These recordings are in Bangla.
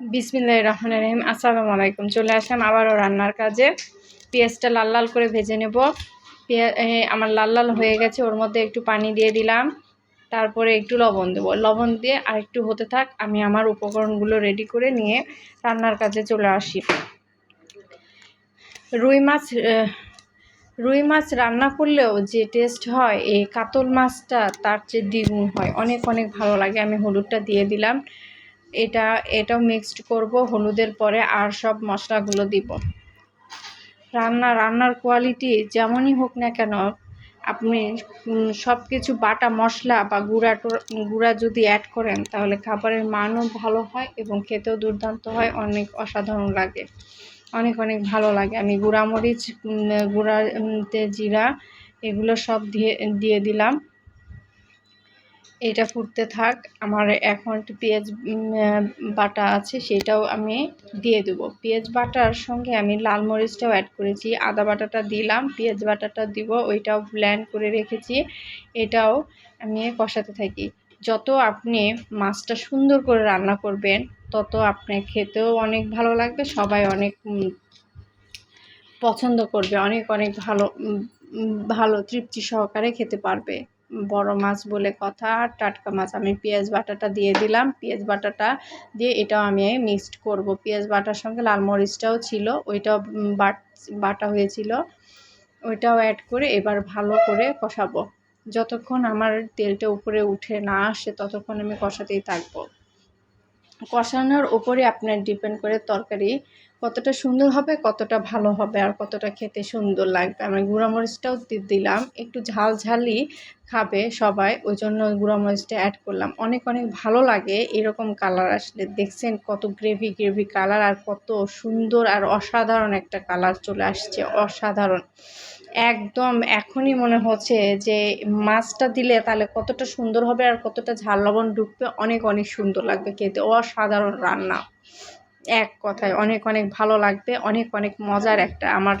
বিসমিল্লাহ রহমান রহিম, আসসালামু আলাইকুম। চলে আসলাম আবারও রান্নার কাজে। পেঁয়াজটা লাল লাল করে ভেজে নেব। পেঁয়াজ আমার লাল লাল হয়ে গেছে, ওর মধ্যে একটু পানি দিয়ে দিলাম। তারপরে একটু লবণ দেবো। লবণ দিয়ে আর একটু হতে থাক, আমি আমার উপকরণগুলো রেডি করে নিয়ে রান্নার কাজে চলে আসি। রুই মাছ রুই মাছ রান্না করলেও যে টেস্ট হয়, এই কাতল মাছটা তার চেয়ে দ্বিগুণ হয়। অনেক অনেক ভালো লাগে। আমি হলুদটা দিয়ে দিলাম। এটা, এটাও মিক্সড করব, হলুদের পরে আর সব মশলাগুলো দিব। রান্না, রান্নার কোয়ালিটি যেমনই হোক না কেন, আপনি সব কিছু বাটা মশলা বা গুঁড়া গুঁড়া যদি অ্যাড করেন, তাহলে খাবারের মানও ভালো হয় এবং খেতেও দুর্দান্ত হয়, অনেক অসাধারণ লাগে। অনেক অনেক ভালো লাগে। আমি গুঁড়ামরিচ গুঁড়াতে জিরা, এগুলো সব দিয়ে দিয়ে দিলাম। এটা ফুটতে থাক, আমার এখন একটু পেঁয়াজ বাটা আছে সেটাও আমি দিয়ে দেবো। পেঁয়াজ বাটার সঙ্গে আমি লাল মরিচটাও অ্যাড করেছি, আদা বাটাটা দিলাম, পেঁয়াজ বাটাটা দিব, ওইটাও ব্ল্যান্ড করে রেখেছি, এটাও আমি কষাতে থাকি। যত আপনি মাছটা সুন্দর করে রান্না করবেন, তত আপনার খেতেও অনেক ভালো লাগবে, সবাই অনেক পছন্দ করবে, অনেক অনেক ভালো ভালো তৃপ্তি সহকারে খেতে পারবে। বড় মাছ বলে কথা, আর টাটকা মাছ। আমি পেঁয়াজ বাটাটা দিয়ে দিলাম। পেঁয়াজ বাটাটা দিয়ে এটাও আমি মিক্সড করব। পেঁয়াজ বাটার সঙ্গে লাল মরিচটাও ছিল, ওইটাও বাট, বাটা হয়েছিল। ওইটাও অ্যাড করে এবার ভালো করে কষাবো। যতক্ষণ আমার তেলটা উপরে উঠে না আসে, ততক্ষণ আমি কষাতেই থাকব। কষানোর ওপরে আপনার ডিপেন্ড করে তরকারি কতটা সুন্দর হবে, কতটা ভালো হবে আর কতটা খেতে সুন্দর লাগবে। আমি গুঁড়ামরিচটাও দিলাম, একটু ঝাল ঝালই খাবে সবাই ওই জন্য গুঁড়ামরিচটা অ্যাড করলাম। অনেক অনেক ভালো লাগে এরকম কালার আসলে। দেখছেন কত গ্রেভি গ্রেভি কালার আর কত সুন্দর আর অসাধারণ একটা কালার চলে আসছে, অসাধারণ। একদম এখনই মনে হচ্ছে যে মাছটা দিলে তাহলে কতটা সুন্দর হবে আর কতটা ঝাল লবণ ঢুকবে অনেক অনেক সুন্দর লাগবে খেতে। অসাধারণ রান্না। এক কথায় অনেক অনেক ভালো লাগবে, অনেক অনেক মজার একটা। আমার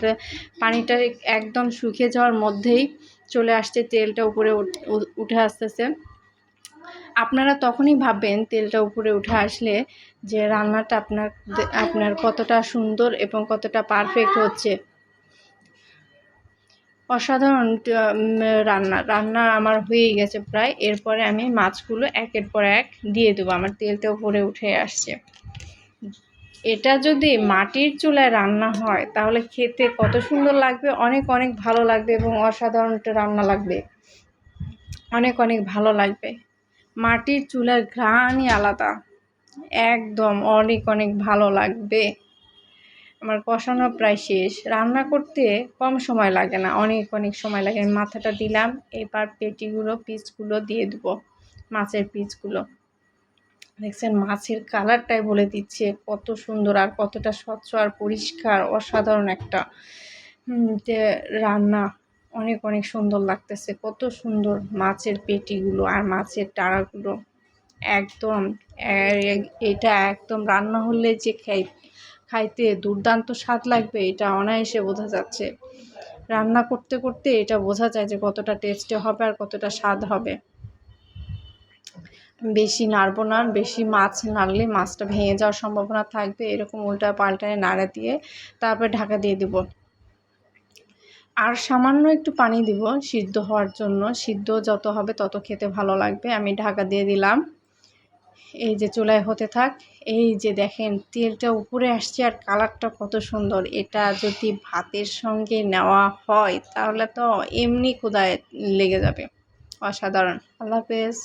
পানিটা একদম শুকিয়ে যাওয়ার মধ্যেই চলে আসছে, তেলটা উপরে উঠে আসতেছে। আপনারা তখনই ভাববেন তেলটা উপরে উঠে আসলে যে রান্নাটা আপনার আপনার কতটা সুন্দর এবং কতটা পারফেক্ট হচ্ছে। অসাধারণ রান্না রান্না আমার হয়েই গেছে প্রায়। এরপরে আমি মাছগুলো একের পর এক দিয়ে দেবো। আমার তেলটা ভরে উঠে আসছে। এটা যদি মাটির চুলায় রান্না হয়, তাহলে খেতে কত সুন্দর লাগবে, অনেক অনেক ভালো লাগবে এবং অসাধারণ রান্না লাগবে। অনেক অনেক ভালো লাগবে। মাটির চুলার ঘ্রাণই আলাদা। একদম অনেক অনেক ভালো লাগবে। আমার কষানো প্রায় শেষ। রান্না করতে কম সময় লাগে না, অনেক অনেক সময় লাগে। আমি মাথাটা দিলাম, এবার পেটিগুলো পিসগুলো দিয়ে দেবো, মাছের পিসগুলো দেখছেন, মাছের কালারটাই বলে দিচ্ছে, কত সুন্দর আর কতটা স্বচ্ছ আর পরিষ্কার, অসাধারণ একটা রান্না। অনেক অনেক সুন্দর লাগতেছে, কত সুন্দর মাছের পেটিগুলো আর মাছের টাড়াগুলো। একদম এটা একদম রান্না হলে যে খাই খাইতে দুর্দান্ত স্বাদ লাগবে, এটা অনায়াসে বোঝা যাচ্ছে। রান্না করতে করতে এটা বোঝা যায় যে কতটা টেস্টে হবে আর কতটা স্বাদ হবে। বেশি নাড়বো না, বেশি মাছ নাড়লে মাছটা ভেঙে যাওয়ার সম্ভাবনা থাকবে, এরকম উল্টা পাল্টায় নাড়া দিয়ে তারপরে ঢাকা দিয়ে দেব। আর সামান্য একটু পানি দিব সিদ্ধ হওয়ার জন্য, সিদ্ধ যত হবে তত খেতে ভালো লাগবে, আমি ঢাকা দিয়ে দিলাম। এই যে চুলায় হতে থাক, এই যে দেখেন তেলটা উপরে আসছে আর কালারটা কত সুন্দর। এটা যদি ভাতের সঙ্গে নেওয়া হয়, তাহলে তো এমনি কোদায় লেগে যাবে। অসাধারণ। আল্লাহ হাফেজ।